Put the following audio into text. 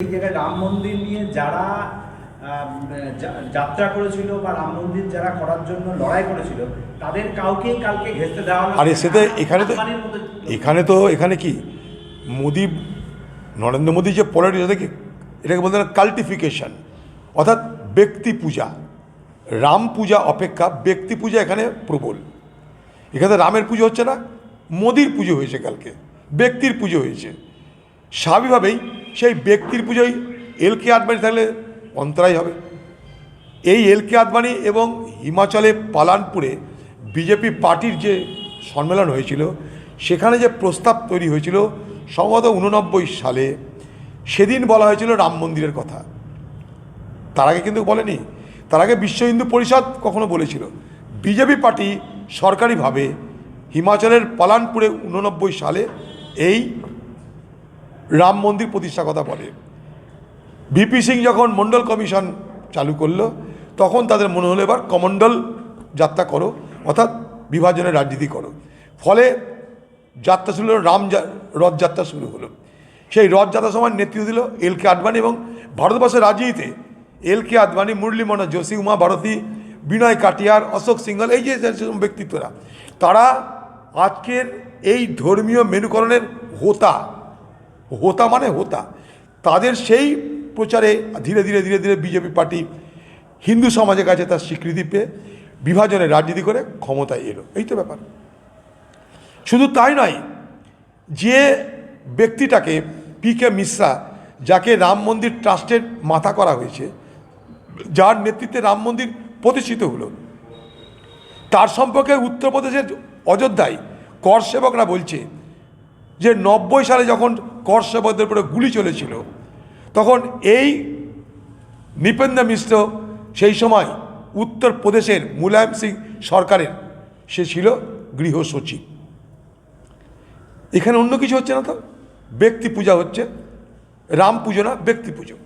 এই জায়গায় রাম মন্দির নিয়ে যারা যাত্রা করেছিল বা রাম মন্দির যারা করার জন্য লড়াই করেছিল তাদের কাউকেই কালকে ঘেঁচতে দেওয়া। আরে সেটা এখানে তো। এখানে তো এখানে কি মোদি নরেন্দ্র মোদী যে পলিটিক্স দেখি এটাকে বলতে কাল্টিফিকেশন অর্থাৎ ব্যক্তি পূজা রাম পূজা অপেক্ষা ব্যক্তি পূজা এখানে প্রবল এখানে রামের পুজো হচ্ছে না মোদির পুজো হয়েছে কালকে ব্যক্তির পুজো হয়েছে স্বাভাবিকভাবেই সেই ব্যক্তির পুজোয় এল কে আদবানি থাকলে অন্তরায় হবে। এই এল কে আদবানি এবং হিমাচলে পালানপুরে বিজেপি পার্টির যে সম্মেলন হয়েছিল, সেখানে যে প্রস্তাব তৈরি হয়েছিল সম্ভবত উননব্বই সালে, সেদিন বলা হয়েছিল রাম মন্দিরের কথা। তার আগে কিন্তু বলেনি। তার আগে বিশ্ব হিন্দু পরিষদ কখনো বলেছিল। বিজেপি পার্টি সরকারিভাবে হিমাচলের পালানপুরে উননব্বই সালে এই রাম মন্দির প্রতিষ্ঠা কথা বলে ভিপি সিং যখন মণ্ডল কমিশন চালু করল, তখন তাদের মনে হলো এবার কমণ্ডল যাত্রা করো, অর্থাৎ বিভাজনের রাজনীতি করো। ফলে যাত্রা শুরু হলো, রাম রথযাত্রা শুরু হলো। সেই রথযাত্রার সময় নেতৃত্ব দিল এল কে আদবানি এবং ভারতবর্ষের রাজনীতিতে এল কে আদবানি মুরলী মনোজ যোশী, উমা ভারতী, বিনয় কাটিয়ার, অশোক সিংহল, এই যে ব্যক্তিত্বরা, তারা আজকের এই ধর্মীয় মেনুকরণের হোতা হোতা মানে হোতা। তাদের সেই প্রচারে ধীরে ধীরে ধীরে ধীরে বিজেপি পার্টি হিন্দু সমাজের কাছে তার স্বীকৃতি পেয়ে বিভাজনের রাজনীতি করে ক্ষমতায় এলো। এই তো ব্যাপার। শুধু তাই নয়, যে ব্যক্তিটাকে পি কে মিশ্রা, যাকে রাম মন্দির ট্রাস্টের মাথা করা হয়েছে, যার নেতৃত্বে রাম মন্দির প্রতিষ্ঠিত হলো, তার সম্পর্কে উত্তরপ্রদেশের অযোধ্যায় কর সেবকরা বলছে যে নব্বই সালে যখন কর উপরে গুলি চলেছিল, তখন এই নৃপেন্দ্র মিশ্র সেই সময় উত্তরপ্রদেশের মুলায়ম সিং সরকারের, সে ছিল গৃহ সচিব। এখানে অন্য কিছু হচ্ছে না তো? ব্যক্তি পূজা হচ্ছে, রাম পুজো না, ব্যক্তি পুজো।